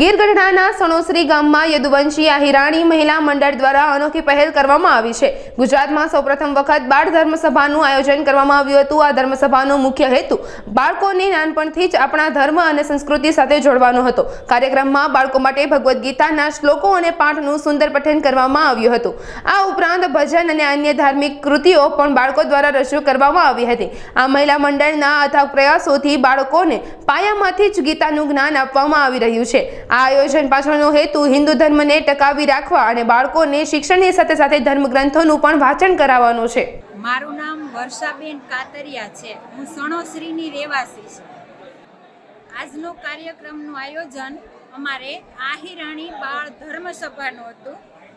ગીરગઢડાના સણોસરી ગામમાં યદુવંશી આહિરાણી મહિલા મંડળ દ્વારા અનોખી પહેલ કરવામાં આવી છે. ગુજરાતમાં સૌપ્રથમ વખત બાળ ધર્મસભાનું આયોજન કરવામાં આવ્યું હતું. આ ધર્મસભાનો મુખ્ય હેતુ બાળકોને નાનપણથી જ આપણા ધર્મ અને સંસ્કૃતિ સાથે જોડવાનો હતો. કાર્યક્રમમાં બાળકો માટે ભગવદ્ ગીતાના શ્લોકો અને પાઠનું સુંદર પઠન કરવામાં આવ્યું હતું. આ ઉપરાંત ભજન અને અન્ય ધાર્મિક કૃતિઓ પણ બાળકો દ્વારા રજૂ કરવામાં આવી હતી. આ મહિલા મંડળના અથાગ પ્રયાસોથી બાળકોને પાયામાંથી જ ગીતાનું જ્ઞાન આપવામાં આવી રહ્યું છે. આ આયોજન પાછળનો હેતુ હિન્દુ ધર્મને ટકાવી રાખવા અને બાળકોને શિક્ષણની સાથે સાથે ધર્મગ્રંથોનું પણ વાંચન કરાવવાનો છે. મારું નામ વર્ષાબેન કાતરિયા છે. હું સણોસરીની રહેવાસી છું. આજનો કાર્યક્રમનું આયોજન અમારે આહિરાણી બાળ ધર્મ સભાનું હતું,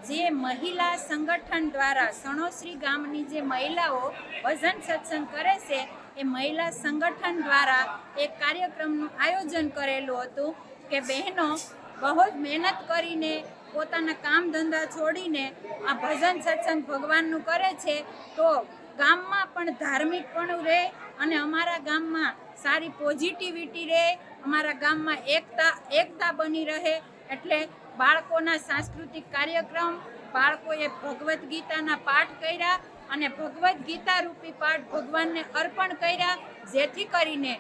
જે મહિલા સંગઠન દ્વારા સણોસરી ગામની જે મહિલાઓ ભજન સત્સંગ કરે છે, એ મહિલા સંગઠન દ્વારા એક કાર્યક્રમનું આયોજન કરેલું હતું. કે બહેનો બહુ જ મહેનત કરીને પોતાના કામ ધંધા છોડીને આ ભજન સત્સંગ ભગવાનનું કરે છે, તો ગામમાં પણ ધાર્મિક પણ રહે અને અમારા ગામમાં સારી પોઝિટિવિટી રહે, અમારા ગામમાં એકતા એકતા બની રહે. એટલે બાળકોના સાંસ્કૃતિક કાર્યક્રમ, બાળકોએ ભગવદ્ ગીતાના પાઠ કર્યા અને ભગવદ્ ગીતા રૂપી પાઠ ભગવાનને અર્પણ કર્યા, જેથી કરીને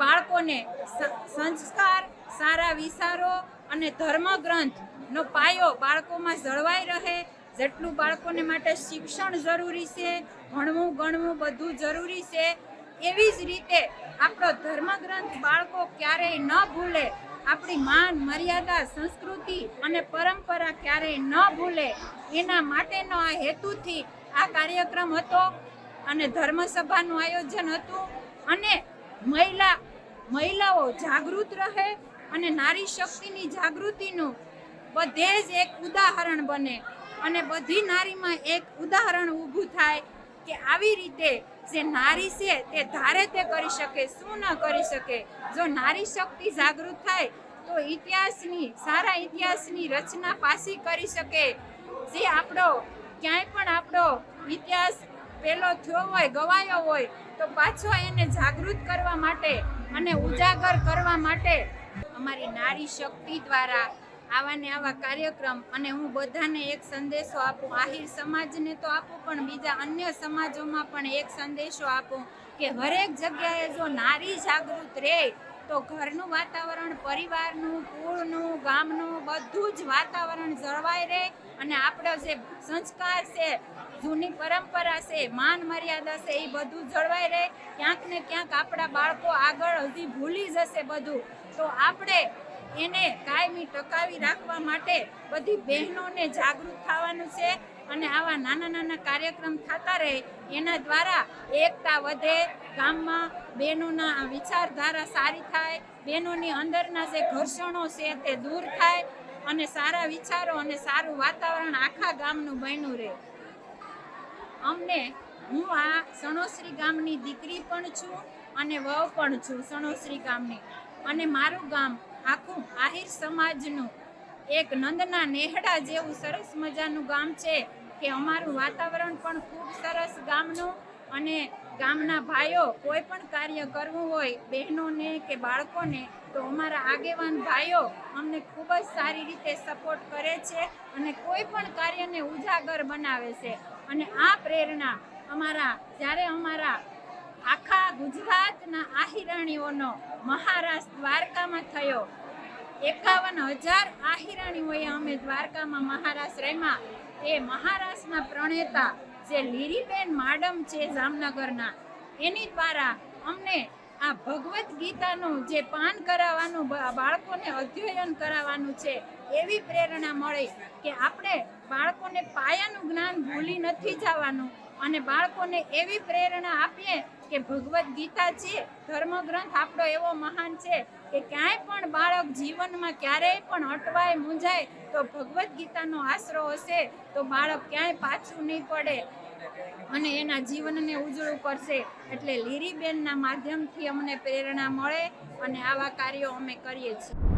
બાળકોને સંસ્કાર સારા વિચારો અને ધર્મગ્રંથનો પાયો બાળકોમાં જળવાઈ રહે, જેટલું બાળકોને માટે શિક્ષણ જરૂરી છે, ભણવું, ગણવું બધું જરૂરી છે, એવી જ રીતે આપણો ધર્મગ્રંથ બાળકો ક્યારેય ન ભૂલે. આપણી માન, મર્યાદા, સંસ્કૃતિ અને પરંપરા ક્યારેય ન ભૂલે. એના માટેનો આ હેતુથી આ કાર્યક્રમ હતો અને ધર્મસભાનું આયોજન હતું. અને મહિલા મહિલાઓ જાગૃત રહે અને નારી શક્તિની જાગૃતિનું બધે જ એક ઉદાહરણ બને. અને બધી નારીમાં એક ઉદાહરણ ઊભું થાય કે આવી રીતે જે નારી છે તે ધારે તે કરી શકે, શું ન કરી શકે? જો નારી શક્તિ જાગૃત થાય, તો ઇતિહાસની, સારા ઇતિહાસની રચના પાસી કરી શકે. જે આપણો, ક્યાંય પણ આપણો ઇતિહાસ પેલો થયો હોય, ગવાયો હોય, તો પાછો એને જાગૃત કરવા માટે અને ઉજાગર કરવા માટે અમારી નારી શક્તિ દ્વારા આવા ને આવા કાર્યક્રમ અને હું બધાને એક સંદેશો આપું. આહિર સમાજને તો આપું, પણ બીજા અન્ય સમાજોમાં પણ એક સંદેશો આપું કે હરેક જગ્યાએ જો નારી જાગૃત રહે તો ઘરનું વાતાવરણ, પરિવારનું, કુળનું, ગામનું, બધું જ વાતાવરણ જળવાઈ રહે અને આપણો જે સંસ્કાર છે, જૂની પરંપરા છે, માન મર્યાદા છે, એ બધું જળવાઈ રહે. ક્યાંક ને ક્યાંક આપણા બાળકો આગળ હજી ભૂલી જશે બધું. તો આપણે એને કાયમી ટકાવી રાખવા માટે બધી બહેનોને જાગૃત થવાનું છે અને આવા નાના નાના કાર્યક્રમ થતા રહે એના દ્વારા એકતા વધે, ગામમાં બહેનોના વિચારધારા સારી થાય, બહેનોની અંદરના જે ઘર્ષણો છે તે દૂર થાય અને સારા વિચારો અને સારું વાતાવરણ આખા ગામનું બન્યું રહે. અમને હું આ સણોસરી ગામની દીકરી પણ છું અને વહુ પણ છું સણોસરી ગામની. અને મારું ગામ આખું આહિર સમાજનું એક નંદના નેહડા જેવું સરસ મજાનું ગામ છે કે અમારું વાતાવરણ પણ ખૂબ સરસ ગામનું અને ગામના ભાઈઓ કોઈ પણ કાર્ય કરવું હોય, બહેનોને કે બાળકોને, તો અમારા આગેવાન ભાઈઓ અમને ખૂબ જ સારી રીતે સપોર્ટ કરે છે અને કોઈ પણ કાર્યને ઉજાગર બનાવે છે. અને આ પ્રેરણા અમારા, જ્યારે અમારા આખા ગુજરાતના આહિરાણીઓનો મહારાષ્ટ્ર દ્વારકામાં થયો. એકાવન હજાર આહિરાણીઓએ અમે દ્વારકામાં મહારાષ્ટ્ર રમ્યા એ મહારાષ્ટ્રના પ્રણેતા જે લીરીબેન માડમ છે જામનગરના, એની દ્વારા અમને આ ભગવદ્ ગીતાનું જે પાન કરાવવાનું બાળકોને અધ્યયન કરાવવાનું છે, એવી પ્રેરણા મળે કે આપણે બાળકોને પાયાનું જ્ઞાન ભૂલી નથી જવાનું અને બાળકોને એવી પ્રેરણા આપીએ કે ભગવદ્ ગીતા છે, ધર્મગ્રંથ આપણો એવો મહાન છે કે ક્યાંય પણ બાળક જીવનમાં ક્યારેય પણ અટવાય મૂંઝાય, તો ભગવદ્ ગીતાનો આશરો હશે તો બાળક ક્યાંય પાછું નહીં પડે અને એના જીવનને ઉજળું કરશે. એટલે લીરીબેનના માધ્યમથી અમને પ્રેરણા મળે અને આવા કાર્યો અમે કરીએ છીએ.